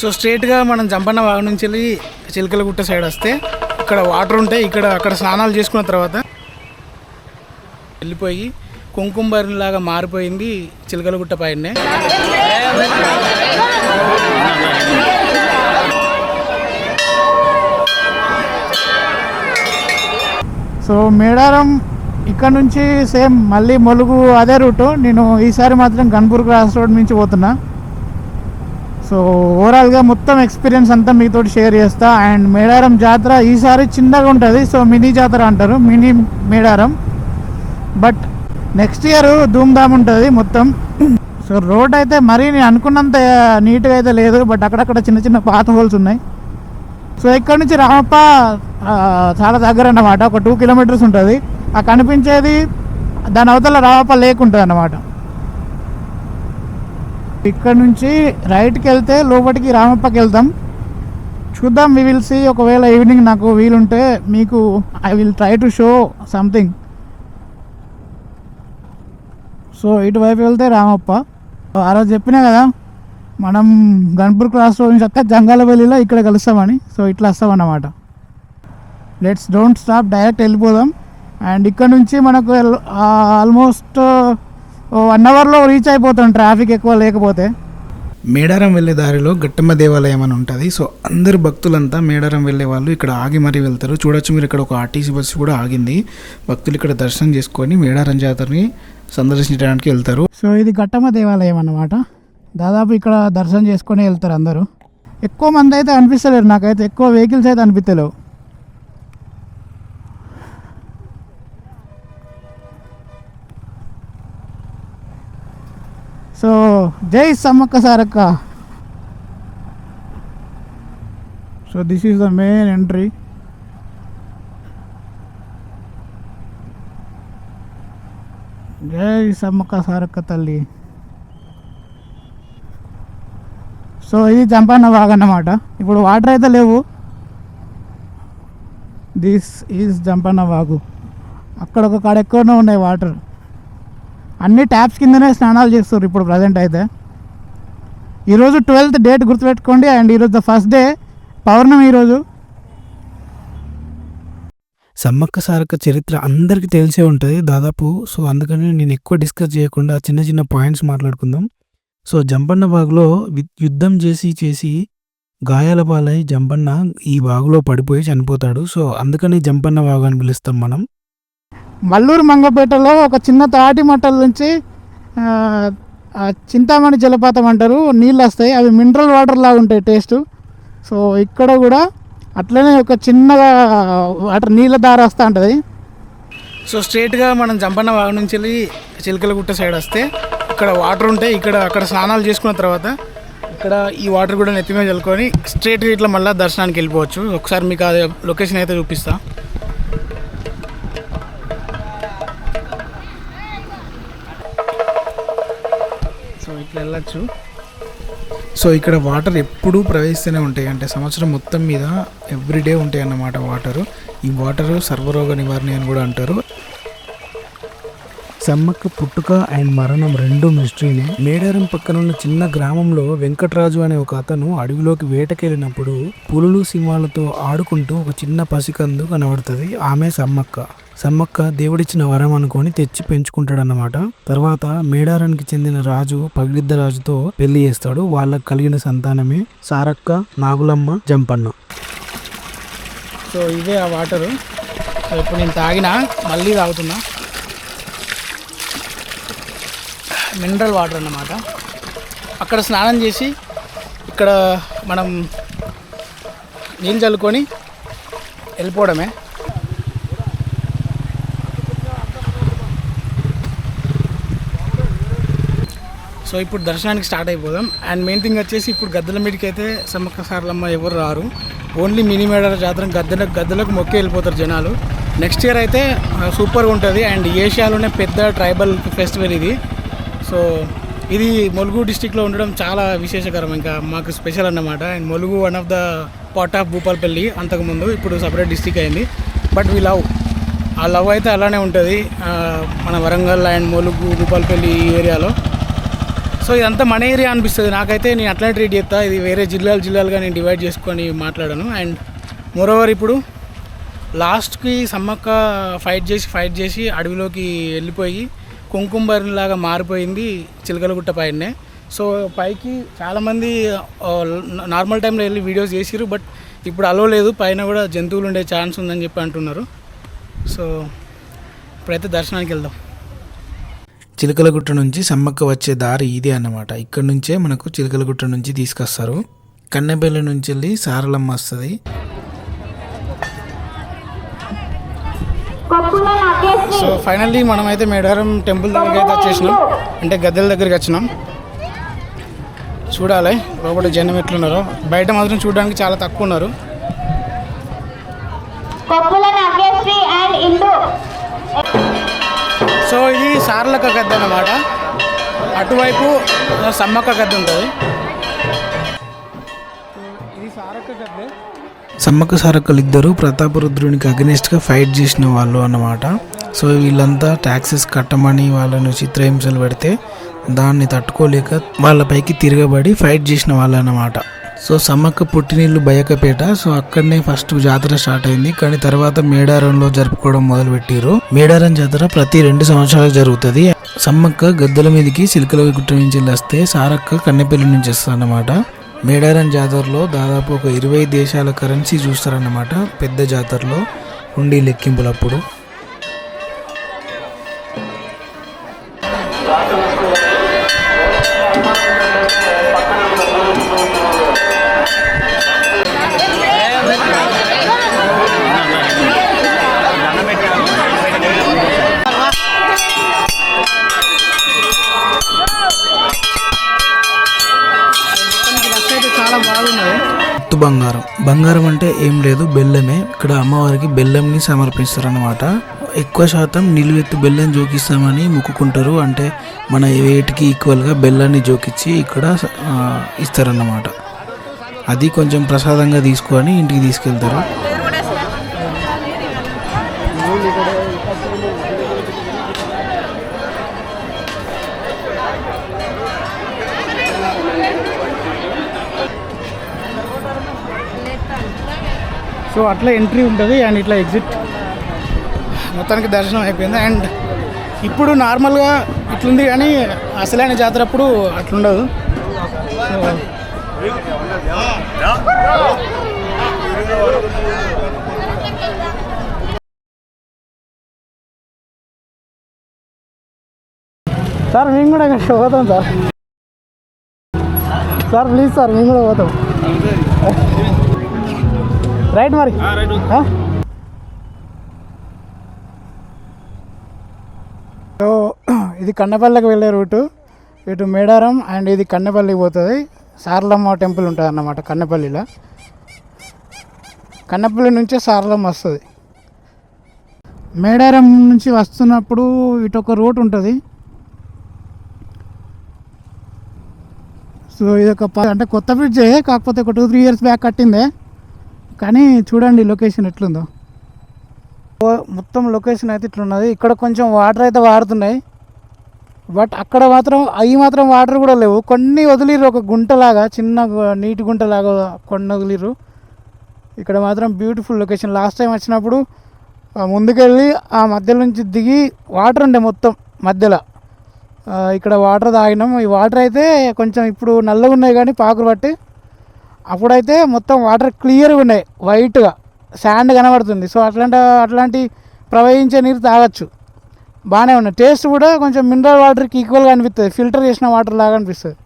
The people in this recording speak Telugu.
సో స్ట్రేట్గా మనం జంపన్న వాగు నుంచి వెళ్ళి చిలకలగుట్ట సైడ్ వస్తే ఇక్కడ వాటర్ ఉంటాయి. ఇక్కడ అక్కడ స్నానాలు చేసుకున్న తర్వాత వెళ్ళిపోయి కుంకుమరిలాగా మారిపోయింది చిలకలగుట్ట పైనే. సో మేడారం ఇక్కడ నుంచి సేమ్ మళ్ళీ మొలుగు అదే రూటు. నేను ఈసారి మాత్రం గన్పూర్ క్రాస్ రోడ్ నుంచి పోతున్నా. సో ఓవరాల్గా మొత్తం ఎక్స్పీరియన్స్ అంతా మీతో షేర్ చేస్తా. అండ్ మేడారం జాతర ఈసారి చిన్నగా ఉంటుంది. సో మినీ జాతర అంటారు. Mini Medaram. But next year Dhoom Dham ఉంటుంది మొత్తం. సో రోడ్ అయితే మరీ నేను అనుకున్నంత నీట్గా అయితే లేదు. బట్ అక్కడక్కడ చిన్న చిన్న పాత హోల్స్ ఉన్నాయి. సో ఇక్కడ నుంచి రామప్ప చాలా దగ్గర అన్నమాట. ఒక టూ కిలోమీటర్స్ ఉంటుంది. ఆ కనిపించేది దాని అవతల రామప్ప లేక్ ఉంటుంది అన్నమాట ఇక్కడ నుంచి రైట్కి వెళ్తే లోపలికి రామప్పకి వెళ్తాం చూద్దాం వి విల్ సీ ఒకవేళ ఈవినింగ్ నాకు వీలుంటే మీకు I will try to show something so ఇటువైపు వెళ్తే రామప్ప. ఆ రోజు చెప్పినా కదా మనం గన్పూర్ క్రాస్ రోడ్ నుంచి అక్క జంగాలవెల్లిలో ఇక్కడ కలుస్తామని. సో ఇట్లా వస్తామన్నమాట. లెట్స్ డోంట్ స్టాప్ డైరెక్ట్ వెళ్ళిపోదాం. అండ్ ఇక్కడ నుంచి మనకు ఆల్మోస్ట్ వన్ అవర్లో రీచ్ అయిపోతాం ట్రాఫిక్ ఎక్కువ లేకపోతే. మేడారం వెళ్ళే దారిలో గట్టమ్మ దేవాలయం అని ఉంటుంది. సో అందరు భక్తులంతా మేడారం వెళ్ళే వాళ్ళు ఇక్కడ ఆగి మరీ వెళ్తారు. చూడొచ్చు మీరు ఇక్కడ ఒక ఆర్టీసీ బస్సు కూడా ఆగింది. భక్తులు ఇక్కడ దర్శనం చేసుకొని మేడారం జాతరని సందర్శించడానికి వెళ్తారు. సో ఇది ఘట్టమ్మ దేవాలయం అన్నమాట. దాదాపు ఇక్కడ దర్శనం చేసుకొని వెళ్తారు అందరూ. ఎక్కువ మంది అయితే అనిపిస్తలేరు నాకైతే ఎక్కువ వెహికల్స్ అయితే అనిపిస్తలేవు. సో జై Sammakka Sarakka. So this is the main entry జై సమ్మక్క సారక్క తల్లి. సో ఇది చంపన్న వాగ్ అన్నమాట. ఇప్పుడు వాటర్ అయితే లేవు. దిస్ ఈజ్ జంపన్న వాగు. అక్కడ ఒక కాడ ఎక్కువనే ఉన్నాయి వాటర్. అన్ని ట్యాప్స్ కిందనే స్నానాలు చేస్తారు ఇప్పుడు ప్రజెంట్ అయితే. ఈరోజు ట్వెల్త్ డేట్ గుర్తుపెట్టుకోండి అండ్ ఈరోజు ద ఫస్ట్ డే పౌర్ణమి ఈరోజు సమ్మక్క సారక్క చరిత్ర అందరికీ తెలిసే ఉంటుంది దాదాపు. సో అందుకని నేను ఎక్కువ డిస్కస్ చేయకుండా చిన్న చిన్న పాయింట్స్ మాట్లాడుకుందాం. సో జంపన్న బాగులో యుద్ధం చేసి చేసి గాయాల పాలై జంపన్న ఈ బాగులో పడిపోయి చనిపోతాడు. సో అందుకని జంపన్న బాగు అని పిలుస్తాం మనం. మల్లూరు మంగపేటలో ఒక చిన్న తాటి మట్టల నుంచి చింతామణి జలపాతం అంటారు నీళ్ళు వస్తాయి. అవి మినరల్ వాటర్ లాగా ఉంటాయి టేస్ట్ సో ఇక్కడ కూడా అట్లనే ఒక చిన్నగా వాటర్ నీళ్ళ దారి వస్తూ ఉంటుంది. సో స్ట్రేట్గా మనం జంపన్న వాగు నుంచి వెళ్ళి చిలకలగుట్ట సైడ్ వస్తే ఇక్కడ వాటర్ ఉంటాయి. ఇక్కడ అక్కడ స్నానాలు చేసుకున్న తర్వాత ఇక్కడ ఈ వాటర్ కూడా నెత్తి మీద చల్లుకొని స్ట్రైట్గా ఇట్లా మళ్ళీ దర్శనానికి వెళ్ళిపోవచ్చు. ఒకసారి మీకు ఆ లొకేషన్ అయితే చూపిస్తా. సో సో ఇక్కడ వాటర్ ఎప్పుడూ ప్రవహిస్తూనే ఉంటాయి. అంటే సంవత్సరం మొత్తం మీద ఎవ్రీడే ఉంటాయి అన్నమాట వాటర్. ఈ వాటర్ సర్వరోగ నివారణ అని కూడా అంటారు. సమ్మక్క పుట్టుక అండ్ మరణం రెండు మిస్టరీని మేడారం పక్కన ఉన్న చిన్న గ్రామంలో వెంకటరాజు అనే ఒక అతను అడవిలోకి వేటకెళ్ళినప్పుడు పులులు సింహాలతో ఆడుకుంటూ ఒక చిన్న పసికందు కనబడుతుంది. ఆమె సమ్మక్క. సమ్మక్క దేవుడిచ్చిన వరం అనుకొని తెచ్చి పెంచుకుంటాడన్నమాట. తర్వాత మేడారానికి చెందిన రాజు పగిడిద్ద రాజుతో పెళ్ళి చేస్తాడు. వాళ్ళకు కలిగిన సంతానమే సారక్క నాగులమ్మ జంపన్న. సో ఇదే ఆ వాటరు. ఇప్పుడు నేను తాగినా మళ్ళీ తాగుతున్నా. మినరల్ వాటర్ అన్నమాట. అక్కడ స్నానం చేసి ఇక్కడ మనం నీళ్ళు చల్లుకొని వెళ్ళిపోవడమే. సో ఇప్పుడు దర్శనానికి స్టార్ట్ అయిపోదాం. అండ్ మెయిన్ థింగ్ వచ్చేసి ఇప్పుడు గద్దెల మీదకి అయితే సమ్మక్క సారలమ్మ ఎవరు రారు. ఓన్లీ మినీ మేడల జాతర గద్దెల గద్దెలకు మొక్కి వెళ్ళిపోతారు జనాలు. నెక్స్ట్ ఇయర్ అయితే సూపర్గా ఉంటుంది. అండ్ ఏషియాలోనే పెద్ద ట్రైబల్ ఫెస్టివల్ ఇది. సో ఇది ములుగు డిస్టిక్లో ఉండడం చాలా విశేషకరం. ఇంకా మాకు స్పెషల్ అన్నమాట. And Mulugu one of the part of Bhupalpally అంతకుముందు ఇప్పుడు సపరేట్ డిస్టిక్ అయింది. But we love. ఆ లవ్ అయితే అలానే ఉంటుంది మన వరంగల్ అండ్ ములుగు భూపాల్పల్లి ఈ ఏరియాలో. సో సో ఇదంతా మన ఏరియా అనిపిస్తుంది. నాకైతే నేను అట్లా ట్రీట్ చేస్తా ఇది వేరే జిల్లాలు జిల్లాలుగా నేను డివైడ్ చేసుకొని మాట్లాడాను. అండ్ మోరోవర్ ఇప్పుడు లాస్ట్కి సమ్మక్క ఫైట్ చేసి ఫైట్ చేసి అడవిలోకి వెళ్ళిపోయి కుంకుమలాగా మారిపోయింది చిలకలగుట్ట పైనే. సో పైకి చాలామంది నార్మల్ టైంలో వెళ్ళి వీడియోస్ చేసిరు బట్ ఇప్పుడు అలో లేదు. పైన కూడా జంతువులు ఉండే ఛాన్స్ ఉందని చెప్పి అంటున్నారు. సో ఇప్పుడైతే దర్శనానికి వెళ్దాం. చిలకలగుట్ట నుంచి సమ్మక్క వచ్చే దారి ఇదే అన్నమాట. ఇక్కడ నుంచే మనకు చిలకలగుట్ట నుంచి తీసుకొస్తారు. కన్నెపల్లి నుంచి వెళ్ళి సారలమ్మ వస్తుంది. సో ఫైనల్లీ మనమైతే మేడారం టెంపుల్ దగ్గరికి అయితే వచ్చేసినాం. అంటే గద్దెల దగ్గరికి వచ్చినాం. చూడాలి లోపల జనం ఎట్లున్నారో. బయట మాత్రం చూడడానికి చాలా తక్కువ ఉన్నారు. సో ఇది సార్లక గద్దె అన్నమాట. అటువైపు సమ్మక్క గద్దె ఉంటుంది. ఇది సారక్క గద్దె. సమ్మక్క సారక్కలు ఇద్దరు ప్రతాపరుద్రునికి అగనెస్ట్గా ఫైట్ చేసిన వాళ్ళు అన్నమాట. సో వీళ్ళంతా ట్యాక్సెస్ కట్టమని వాళ్ళను చిత్రహింసలు పెడితే దాన్ని తట్టుకోలేక వాళ్ళపైకి తిరగబడి ఫైట్ చేసిన వాళ్ళు అన్నమాట సో సమ్మక్క పుట్టినీళ్ళు బయకపేట సో అక్కడనే ఫస్ట్ జాతర స్టార్ట్ అయింది. కానీ తర్వాత మేడారంలో జరుపుకోవడం మొదలు పెట్టారు మేడారం జాతర ప్రతి రెండు సంవత్సరాలు జరుగుతుంది. సమ్మక్క గద్దెల మీదకి సిల్కల గుట్ట నుంచి వస్తే సారక్క కన్నెపల్లి నుంచి వస్తుంది అన్నమాట మేడారం జాతరలో దాదాపు ఒక ఇరవై దేశాల కరెన్సీ చూస్తారన్నమాట పెద్ద జాతరలో ఉండి లెక్కింపులప్పుడు. బంగారం. బంగారం అంటే ఏం లేదు బెల్లమే. ఇక్కడ అమ్మవారికి బెల్లంని సమర్పిస్తారు ఎక్కువ శాతం నిలువెత్తు బెల్లం జోకిస్తామని మొక్కుకుంటారు. అంటే మన వేటికి ఈక్వల్గా బెల్లాన్ని జోకిచ్చి ఇక్కడ ఇస్తారన్నమాట. అది కొంచెం ప్రసాదంగా తీసుకొని ఇంటికి తీసుకెళ్తారు. సో అట్లా ఎంట్రీ ఉంటుంది. అండ్ ఇట్లా ఎగ్జిట్ మొత్తానికి దర్శనం అయిపోయింది. అండ్ ఇప్పుడు నార్మల్గా ఇట్లుంది కానీ అసలైన జాతర అప్పుడు అట్లుండదు. సార్ మేము కూడా ఇక్కడ పోతాం సార్. సార్ ప్లీజ్ సార్ మేము కూడా పోతాం. రైట్ మరి? సో ఇది కన్నపల్లికి వెళ్ళే రూటు. ఇటు మేడారం అండ్ ఇది కన్నపల్లికి పోతుంది. సారలమ్మ టెంపుల్ ఉంటుంది అన్నమాట కన్నపల్లిలో. కన్నపల్లి నుంచే సారలమ్మ వస్తుంది. మేడారం నుంచి వస్తున్నప్పుడు ఇటు ఒక రూట్ ఉంటుంది. సో ఇది ఒక అంటే కొత్త బ్రిడ్జే కాకపోతే ఒక టూ త్రీ ఇయర్స్ బ్యాక్ కట్టిందే. కానీ చూడండి లొకేషన్ ఎట్లుందో. మొత్తం లొకేషన్ అయితే ఇట్లున్నది. ఇక్కడ కొంచెం వాటర్ అయితే వాడుతున్నాయి. బట్ అక్కడ మాత్రం అవి మాత్రం వాటర్ కూడా లేవు. కొన్ని వదిలిరు ఒక గుంటలాగా చిన్న నీటి గుంటలాగా కొన్ని వదిలిర్రు. ఇక్కడ మాత్రం బ్యూటిఫుల్ లొకేషన్ లాస్ట్ టైం వచ్చినప్పుడు ముందుకెళ్ళి ఆ మధ్యలో నుంచి దిగి వాటర్ ఉండే మొత్తం మధ్యలో. ఇక్కడ వాటర్ తాగినాం. ఈ వాటర్ అయితే కొంచెం ఇప్పుడు నల్లగా ఉన్నాయి కానీ పాకులు పట్టి అప్పుడైతే మొత్తం వాటర్ క్లియర్గా ఉన్నాయి వైట్గా శాండ్ కనబడుతుంది. సో అట్లాంటి అట్లాంటి ప్రవహించే నీరు తాగొచ్చు. బాగానే ఉన్నాయి టేస్ట్ కూడా కొంచెం మినరల్ వాటర్కి ఈక్వల్గా అనిపిస్తుంది ఫిల్టర్ చేసిన వాటర్ లాగా అనిపిస్తుంది.